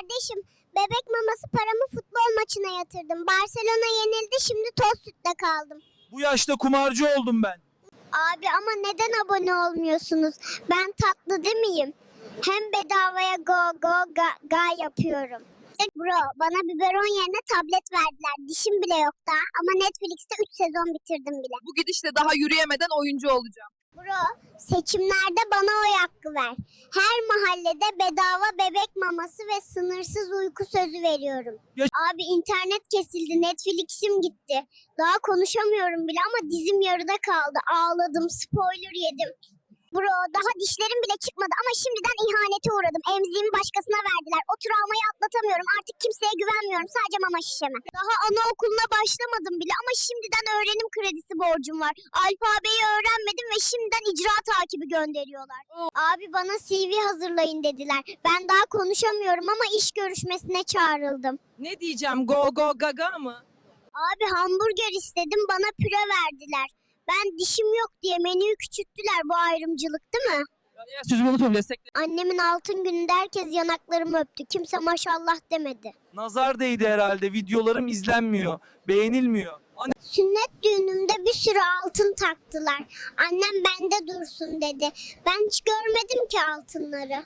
Kardeşim bebek maması paramı futbol maçına yatırdım. Barcelona yenildi şimdi toz sütle kaldım. Bu yaşta kumarcı oldum ben. Abi ama neden abone olmuyorsunuz? Ben tatlı değil miyim? Hem bedavaya go go ga, ga yapıyorum. Bro bana biberon yerine tablet verdiler. Dişim bile yok daha ama Netflix'te 3 sezon bitirdim bile. Bu gidişle daha yürüyemeden oyuncu olacağım. Bro seçimlerde bana oy hakkı ver. Her mahallede bedava bebek maması ve sınırsız uyku sözü veriyorum. Ya- Abi internet kesildi, Netflix'im gitti. Daha konuşamıyorum bile ama dizim yarıda kaldı. Ağladım, spoiler yedim. Bro daha dişlerim bile çıkmadı ama şimdiden ihanete uğradım. Emziğimi başkasına verdiler. O travmayı atlatamıyorum. Artık kimseye güvenmiyorum. Sadece mama şişeme. Daha anaokuluna başlamadım bile ama şimdiden öğrenim kredisi borcum var. Alfabeyi öğrenmedim ve şimdiden icra takibi gönderiyorlar. Abi bana CV hazırlayın dediler. Ben daha konuşamıyorum ama iş görüşmesine çağrıldım. Ne diyeceğim? Go go gaga mı? Abi hamburger istedim bana püre verdiler. Ben dişim yok diye menüyü küçülttüler bu ayrımcılık değil mi? Ya, sözümü unutma destek. Annemin altın gününde herkes yanaklarımı öptü. Kimse maşallah demedi. Nazar değdi herhalde. Videolarım izlenmiyor. Beğenilmiyor. Anne Sünnet düğünümde bir sürü altın taktılar. Annem bende dursun dedi. Ben hiç görmedim ki altınları.